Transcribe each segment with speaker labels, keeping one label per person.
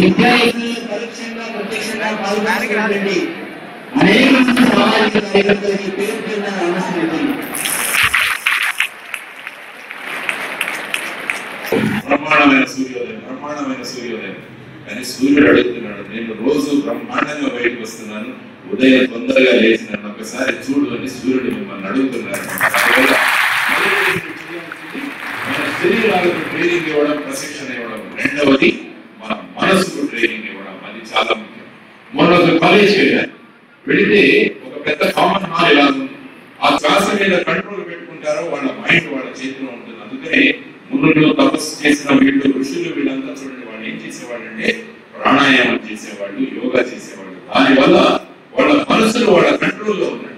Speaker 1: విద్యార్థులు పరోక్షంగా ప్రత్యక్షంగా పాల్గొనటువంటి అనేక మంది సామాజిక కార్యకర్తలకి పేరు పేరున నమస్కరించారు
Speaker 2: బ్రహ్మాండమైన సూర్యోదయం బ్రహ్మాండమైన సూర్యోదయం. కానీ సూర్యుడు అడుగుతున్నాడు నేను రోజు బ్రహ్మాండంగా బయటకు వస్తున్నాను ఉదయం తొందరగా లేచి ఒకసారి చూడు అని సూర్యుడు మిమ్మల్ని అడుగుతున్నాడు. శరీరాలకు ట్రైనింగ్ ఇవ్వడం ప్రశిక్షణ ఇవ్వడం రెండవది మన మనసుకు ట్రైనింగ్ ఇవ్వడం అది చాలా ముఖ్యం. మొన్న ఒక కాలేజ్కి వెళ్ళాను. వెళితే ఒక పెద్ద కామన్ హాల్ ఎలా ఉంది? ఆ శ్వాస మీద కంట్రోల్ పెట్టుకుంటారో వాళ్ళ మైండ్ వాళ్ళ చేతిలో ఉంటుంది. అందుకనే మునులు తపస్సు చేసిన వీళ్ళు ఋషులు వీళ్ళంతా చూడండి వాళ్ళు ఏం చేసేవాళ్ళు అంటే ప్రాణాయామం చేసేవాళ్ళు యోగా చేసేవాళ్ళు. దానివల్ల వాళ్ళ మనసులు వాళ్ళ కంట్రోల్లో ఉన్నాయి.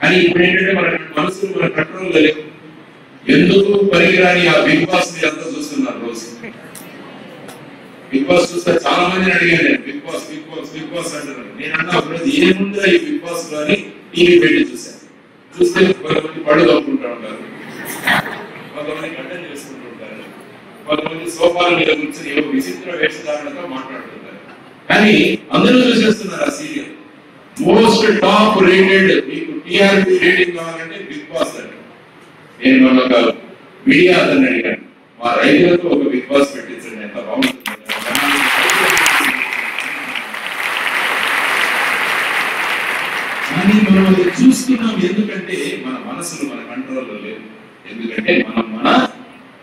Speaker 2: కానీ ఇప్పుడు ఏంటంటే మన మనసులు మన కంట్రోల్లో లేవు. ఎందుకు పనికిరాని ఆ బిగ్ బాస్ని అంతా చూస్తున్నారు రోజు? బిగ్ బాస్ చూస్తే చాలా మందిని అడిగాను నేను big boss big boss big boss అంటున్నాను నేను అన్నా అప్పుడు ఏముందా ఈ బిగ్ బాస్లో అని టీవీ పెట్టి చూశాను? చూస్తే కొంతమంది పళ్ళు తప్పుకుంటా ఉంటారు. కొంతమంది గడ్డలు చేసుకుంటూ ఉంటారు. కొంతమంది సోఫాల మీద కూర్చొని ఏవో విచిత్ర వేషధారణతో మాట్లాడుతుంటారు. కానీ అందరూ చూసేస్తున్నారు ఆ సీరియల్. మోస్ట్ టాప్ రేటెడ్ మీకు టీఆర్పీ రేటింగ్ కావాలంటే బిగ్ బాస్ అంటారు నేను మొన్న మీడియా అతన్ని అడిగాను. మా రైతులకు ఒక బిగ్ బాస్ పెట్టి మనం అది చూస్తున్నాం ఎందుకంటే మన మనసులు మన కంట్రోల్లో లేవు ఎందుకంటే మనం మన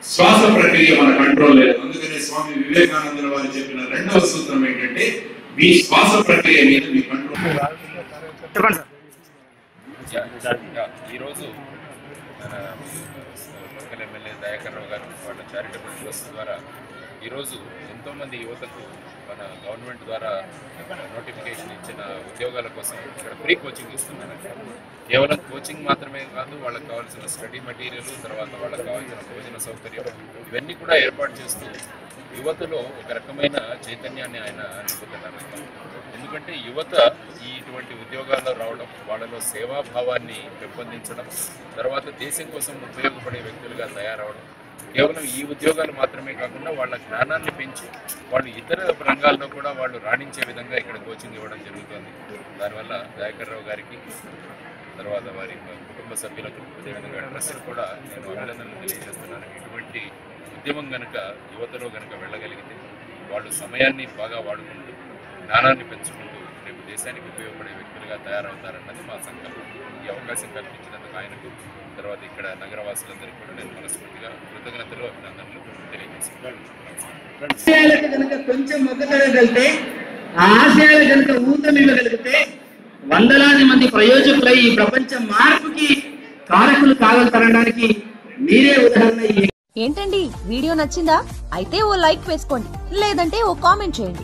Speaker 2: శ్వాస ప్రక్రియ మన కంట్రోల్ లేదు. అందుకనే స్వామి వివేకానంద వారు చెప్పిన రెండవ సూత్రం ఏంటంటే మీ శ్వాస ప్రక్రియ మీద మీ కంట్రోల్
Speaker 3: ఈరోజు మన లోకల్ ఎమ్మెల్యే దయాకర్ రావు గారు వాళ్ళ చారిటబుల్ ట్రస్ట్ ద్వారా ఈరోజు ఎంతోమంది యువతకు మన గవర్నమెంట్ ద్వారా నోటిఫికేషన్ ఇచ్చిన ఉద్యోగాల కోసం ఇక్కడ ఫ్రీ కోచింగ్ ఇస్తున్నారు కేవలం కోచింగ్ మాత్రమే కాదు వాళ్ళకి కావాల్సిన స్టడీ మెటీరియల్ తర్వాత వాళ్ళకి కావాల్సిన భోజన సౌకర్యం ఇవన్నీ కూడా ఏర్పాటు చేస్తూ యువతలో ఒక రకమైన చైతన్యాన్ని ఆయన నింపుతున్నారు ఎందుకంటే యువత ఈ ఇటువంటి ఉద్యోగాల్లో రావడం వాళ్ళలో సేవాభావాన్ని పెంపొందించడం తర్వాత దేశం కోసం ఉపయోగపడే వ్యక్తులుగా తయారవడం కేవలం ఈ ఉద్యోగాలు మాత్రమే కాకుండా వాళ్ళ జ్ఞానాన్ని పెంచి వాళ్ళు ఇతర రంగాల్లో కూడా వాళ్ళు రాణించే విధంగా ఇక్కడ కోచింగ్ ఇవ్వడం జరుగుతుంది. దానివల్ల దయాకర్రావు గారికి తర్వాత వారి కుటుంబ సభ్యులకు అదేవిధంగా ట్రస్ట్ కూడా నేను అభినందనలు తెలియజేస్తున్నాను. ఇటువంటి ఉద్యమం కనుక యువతలో గనుక వెళ్ళగలిగితే వాళ్ళు సమయాన్ని బాగా వాడుకుంటూ జ్ఞానాన్ని పెంచుకుంటూ దేశానికి ఉపయోగపడే వ్యక్తులుగా తయారవుతారన్నది మా సంకల్పం. ఈ అవకాశం కల్పించినందుకు ఆయనకు తర్వాత ఇక్కడ నగరవాసులందరికీ కూడా నేను మనస్ఫూర్తిగా కృతజ్ఞతలు అభినందనలు తెలియజేస్తున్నాను.
Speaker 1: ఆశయాలకు కనుక కొంచెం మొగ్గగలిగితే ఆ ఆశయాలు కనుక ఊతం ఇవ్వగలిగితే వందలాది మంది ప్రయోజకులై ఈ ప్రపంచ మార్పుకి కారకులు కాగలుగుతారనడానికి మీరే ఉదాహరణ
Speaker 4: ఏంటండి? వీడియో నచ్చిందా? అయితే ఓ లైక్ వేసుకోండి లేదంటే ఓ కామెంట్ చేయండి.